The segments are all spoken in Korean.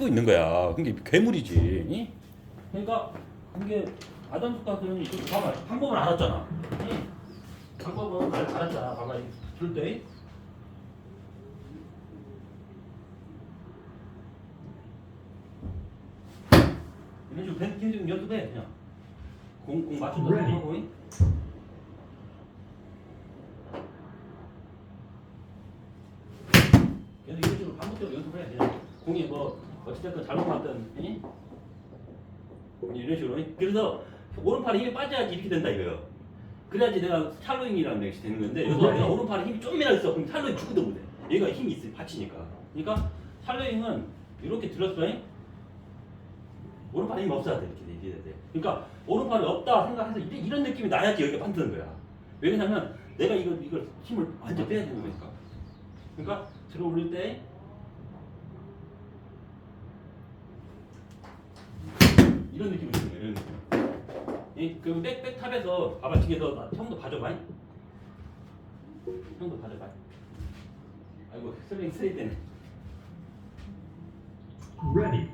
치고 있는 거야. 그게 괴물이지. 이? 그러니까 이게 아담스 가스는 이거 봐봐 방법을 알았잖아. 이? 방법은 알, 알았잖아. 봐봐 줄 때. 이런 식으로 벤 계속 연습해 그냥. 공, 공 Ready. 생각하고. 이? 계속 이런 식으로 반복적으로 연습을 해 그냥 공이 뭐 어찌됐든 잘못 맞든 이? 이런 식으로 이? 그래서 오른팔에 힘이 빠져야지 이렇게 된다 이거예요 그래야지 내가 찰로잉이라는 것이 되는 건데 여기서 내가 오른팔에 힘이 좀이라도 있어 그럼 찰로잉 죽어도 못해 얘가 힘이 있어 받치니까 그러니까 찰로잉은 이렇게 들었어 잉? 오른팔에 힘이 없어야 돼 이렇게 돼 이래야 돼 그러니까 오른팔이 없다 생각해서 이런, 이런 느낌이 나야지 여기가 반드는 거야 왜냐면 내가 이거 이걸 힘을 완전 빼야 되는 거니까 그러니까 들어 올릴 때 이런 느낌이 드는 거예요. 이런 느낌. 이, 그 백, 백탑에서 봐봐 뒤에서 나- 형도 봐줘봐. 형도 봐줘봐. 아이고 스트레이 스트레이 때네. Ready.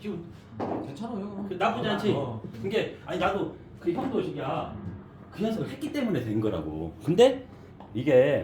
지금 괜찮아요. 그 나쁘지 않지. 어. 그게 아니 나도 그 형도 시기야. 그 연습을 했기 때문에 된 거라고. 근데 이게